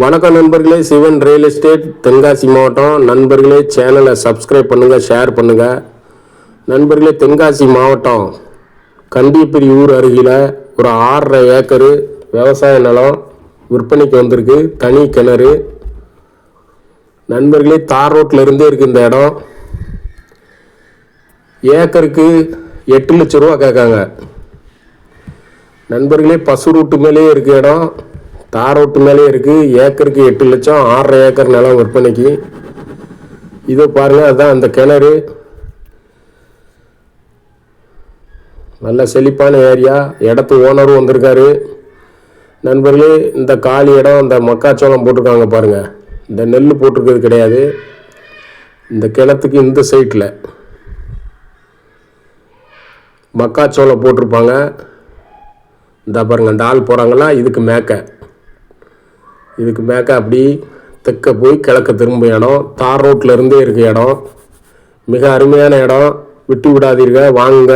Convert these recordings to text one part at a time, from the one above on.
வணக்கம் நண்பர்களே Sivan real estate Tenkasi மாவட்டம். நண்பர்களே சேனலை சப்ஸ்கிரைப் பண்ணுங்கள் ஷேர் பண்ணுங்கள் நண்பர்களே தென்காசி மாவட்டம் கண்டிப்பிரி ஊர் அருகில் ஒரு ஆறரை ஏக்கரு விவசாய நிலம் விற்பனைக்கு வந்திருக்கு தனி கிணறு. நண்பர்களே தார் ரோட்டில் இருந்தே இருக்குது இந்த இடம். ஏக்கருக்கு எட்டு லட்ச ரூபா கேட்காங்க. நண்பர்களே பசு ரூட்டு மேலேயே இருக்கு இடம். தார் ரோட்டு மேலேயே இருக்கு. ஏக்கருக்கு எட்டு லட்சம் ஆறரை ஏக்கர் நிலம் விற்பனைக்கு. இதோ பாருங்க அதுதான் அந்த கிணறு. நல்ல செழிப்பான ஏரியா. இடத்து ஓனரும் வந்திருக்காரு. நண்பர்களே இந்த காலி இடம் இந்த மக்காச்சோளம் போட்டிருக்காங்க பாருங்க. இந்த நெல் போட்டிருக்கிறது கிடையாது. இந்த கிணத்துக்கு இந்த சைட்டில் மக்காச்சோளம் போட்டிருப்பாங்க. இந்த பாருங்க இந்த ஆள் போகிறாங்களா இதுக்கு மேக்க. இதுக்கு மேக்க அப்படி தெற்க போய் கிழக்க திரும்ப இடம். தார் ரோட்டில் இருந்தே இருக்க இடம். மிக அருமையான இடம். விட்டு விடாதீர்கள் வாங்குங்க.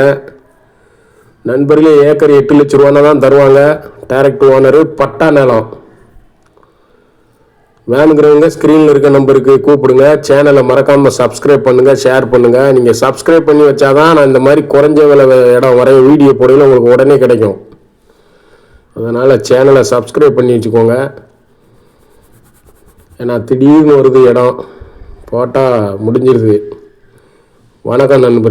நண்பர்களே ஏக்கர் எட்டு லட்ச ரூபானா தான் தருவாங்க. டைரக்ட் ஓனரு பட்டா நிலம். வேணுங்கிறவங்க ஸ்க்ரீனில் இருக்க நம்பருக்கு கூப்பிடுங்க. சேனலை மறக்காமல் சப்ஸ்கிரைப் பண்ணுங்கள் ஷேர் பண்ணுங்கள் நீங்கள் சப்ஸ்கிரைப் பண்ணி வச்சாதான் நான் இந்த மாதிரி குறைஞ்ச விலை இடம் வரைய வீடியோ போடையில் உங்களுக்கு உடனே கிடைக்கும். அதனால் சேனலை சப்ஸ்கிரைப் பண்ணி வச்சுக்கோங்க. ஏன்னா திடீர்னு வருது இடம் போட்டால் முடிஞ்சிருது. வணக்கம் நண்பர்